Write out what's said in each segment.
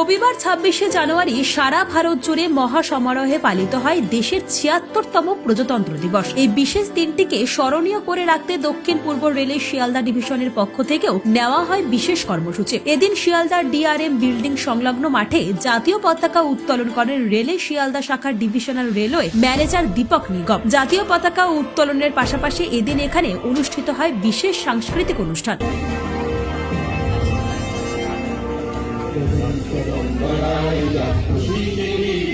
রবিবার ছাব্বিশে জানুয়ারি সারা ভারত জুড়ে মহাসমারোহে পালিত হয় দেশের ছিয়াত্তরতম প্রজাতন্ত্র দিবস। এই বিশেষ দিনটিকে স্মরণীয় করে রাখতে দক্ষিণ পূর্ব রেলের শিয়ালদা ডিভিশনের পক্ষ থেকেও নেওয়া হয় বিশেষ কর্মসূচি। এদিন শিয়ালদার ডিআরএম বিল্ডিং সংলগ্ন মাঠে জাতীয় পতাকা উত্তোলন করেন রেলের শিয়ালদা শাখার divisional railway manager Deepak Nigam. জাতীয় পতাকা উত্তোলনের পাশাপাশি এদিন এখানে অনুষ্ঠিত হয় বিশেষ সাংস্কৃতিক অনুষ্ঠান। দয়ায় যাত্রী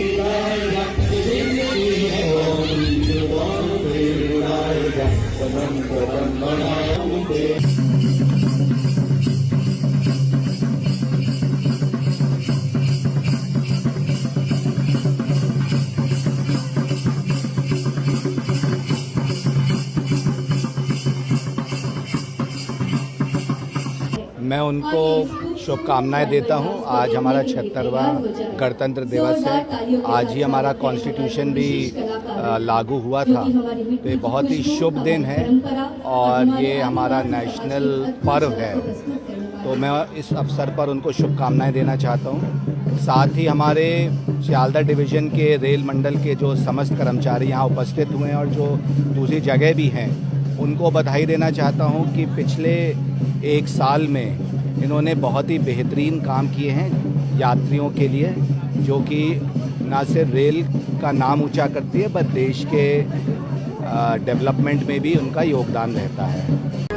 मैं उनको शुभकामनाएँ देता हूँ। आज हमारा छिहत्तरवा गणतंत्र दिवस है। आज ही हमारा कॉन्स्टिट्यूशन भी लागू हुआ था। तो ये बहुत ही शुभ दिन है और ये हमारा नेशनल पर्व है। तो मैं इस अवसर पर उनको शुभकामनाएँ देना चाहता हूँ। साथ ही हमारे सियालदा डिवीज़न के रेल मंडल के जो समस्त कर्मचारी यहाँ उपस्थित हुए हैं और जो दूसरी जगह भी हैं उनको बधाई देना चाहता हूँ कि पिछले एक साल में इन्होंने बहुत ही बेहतरीन काम किए हैं यात्रियों के लिए, जो कि ना सिर्फ़ रेल का नाम ऊँचा करती है, बट देश के डेवलपमेंट में भी उनका योगदान रहता है।